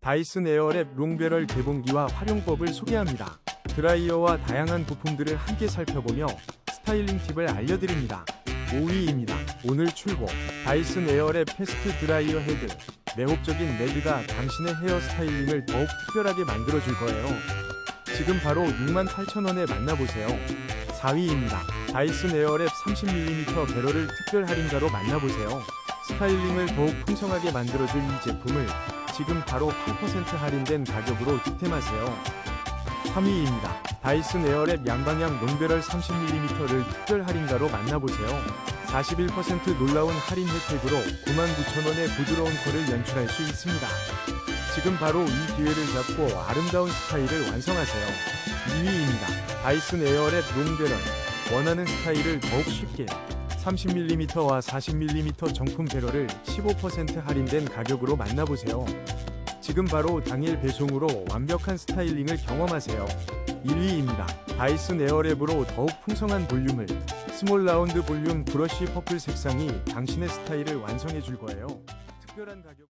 다이슨 에어랩 롱배럴 개봉기와 활용법을 소개합니다. 드라이어와 다양한 부품들을 함께 살펴보며 스타일링 팁을 알려드립니다. 5위입니다. 오늘 출고 다이슨 에어랩 패스트 드라이어 헤드 매혹적인 레드가 당신의 헤어 스타일링을 더욱 특별하게 만들어줄 거예요. 지금 바로 68,000원에 만나보세요. 4위입니다. 다이슨 에어랩 30mm 배럴을 특별 할인가로 만나보세요. 스타일링을 더욱 풍성하게 만들어줄 이 제품을 지금 바로 8% 할인된 가격으로 득템하세요. 3위입니다. 다이슨 에어랩 양방향 롱배럴 30mm를 특별 할인가로 만나보세요. 41% 놀라운 할인 혜택으로 99,000원의 부드러운 컬을 연출할 수 있습니다. 지금 바로 이 기회를 잡고 아름다운 스타일을 완성하세요. 2위입니다. 다이슨 에어랩 롱배럴 원하는 스타일을 더욱 쉽게 30mm와 40mm 정품 배럴을 15% 할인된 가격으로 만나보세요. 지금 바로 당일 배송으로 완벽한 스타일링을 경험하세요. 1위입니다. 다이슨 에어랩으로 더욱 풍성한 볼륨을 스몰 라운드 볼륨 브러쉬 퍼플 색상이 당신의 스타일을 완성해 줄 거예요. 특별한 가격